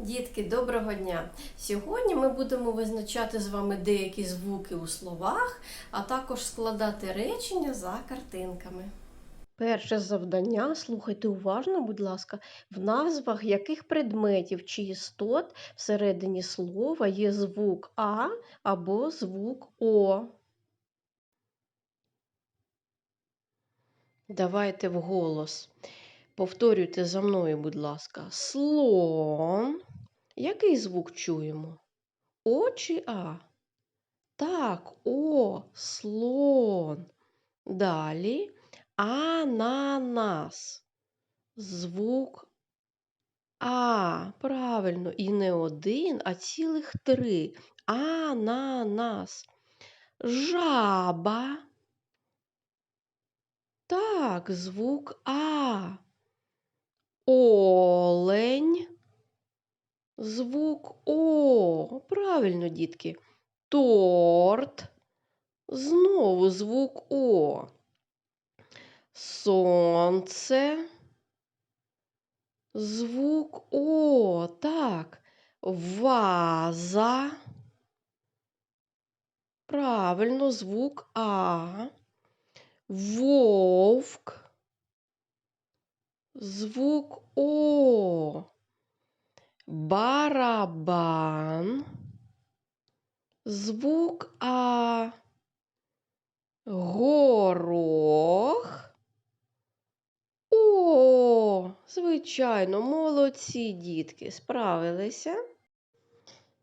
Дітки, доброго дня! Сьогодні ми будемо визначати з вами деякі звуки у словах, а також складати речення за картинками. Перше завдання, слухайте уважно, будь ласка, в назвах яких предметів чи істот всередині слова є звук А або звук О. Давайте вголос. Повторюйте за мною, будь ласка. Слон. Який звук чуємо? О чи А? Так, О, слон. Далі ананас. Звук А. Правильно. І не один, а цілих три. Ананас. Жаба. Так, звук А. Олень. Звук О. Правильно, дітки. Торт. Знову звук О. Сонце. Звук О. Так. Ваза. Правильно, звук А. Вовк. Звук О. Барабан. Звук А. Горох. О, звичайно, молодці дітки, справилися.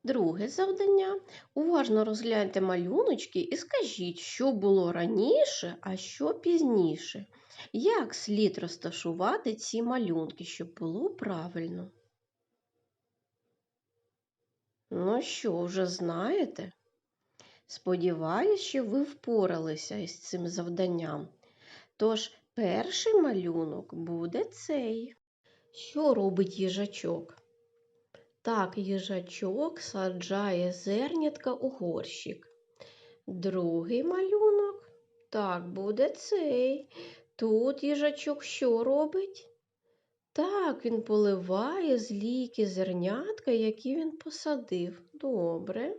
Друге завдання. Уважно розгляньте малюночки і скажіть, що було раніше, а що пізніше. Як слід розташувати ці малюнки, щоб було правильно? Ну що, вже знаєте? Сподіваюсь, що ви впоралися із цим завданням. Тож, перший малюнок буде цей. Що робить їжачок? Так, їжачок саджає зернятка у горщик. Другий малюнок. Так, буде цей. Тут їжачок що робить? Так, він поливає з ліки зернятка, які він посадив. Добре.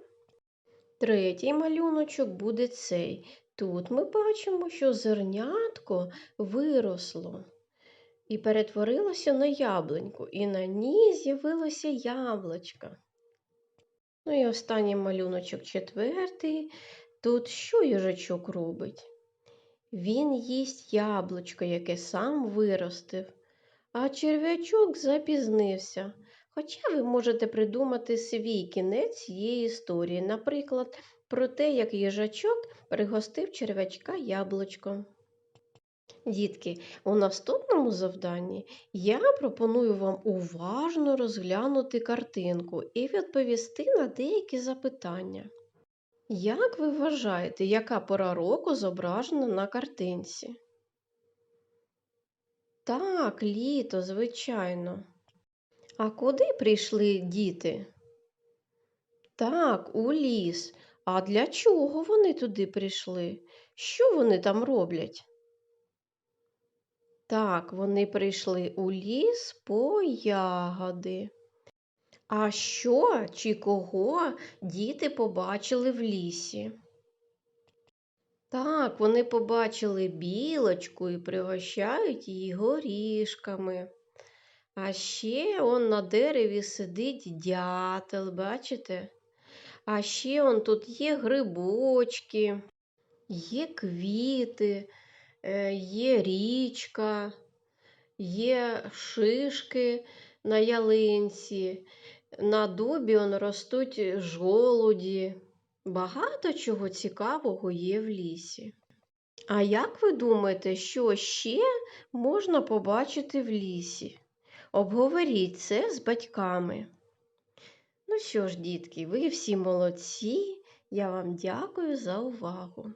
Третій малюночок буде цей. Тут ми бачимо, що зернятко виросло і перетворилося на яблуньку, і на ній з'явилося яблучко. Ну і останній малюночок четвертий. Тут що їжачок робить? Він їсть яблучко, яке сам виростив, а черв'ячок запізнився. Хоча ви можете придумати свій кінець цієї історії, наприклад, про те, як їжачок пригостив черв'ячка яблучком. Дітки, у наступному завданні я пропоную вам уважно розглянути картинку і відповісти на деякі запитання. Як ви вважаєте, яка пора року зображена на картинці? Так, літо, звичайно. А куди прийшли діти? Так, у ліс. А для чого вони туди прийшли? Що вони там роблять? Так, вони прийшли у ліс по ягоди. А що чи кого діти побачили в лісі? Так, вони побачили білочку і пригощають її горішками. А ще он на дереві сидить дятел, бачите? А ще он тут є грибочки, є квіти, е, є річка, є шишки на ялинці, на дубі он ростуть жолуді. Багато чого цікавого є в лісі. А як ви думаєте, що ще можна побачити в лісі? Обговоріть це з батьками. Ну що ж, дітки, ви всі молодці. Я вам дякую за увагу.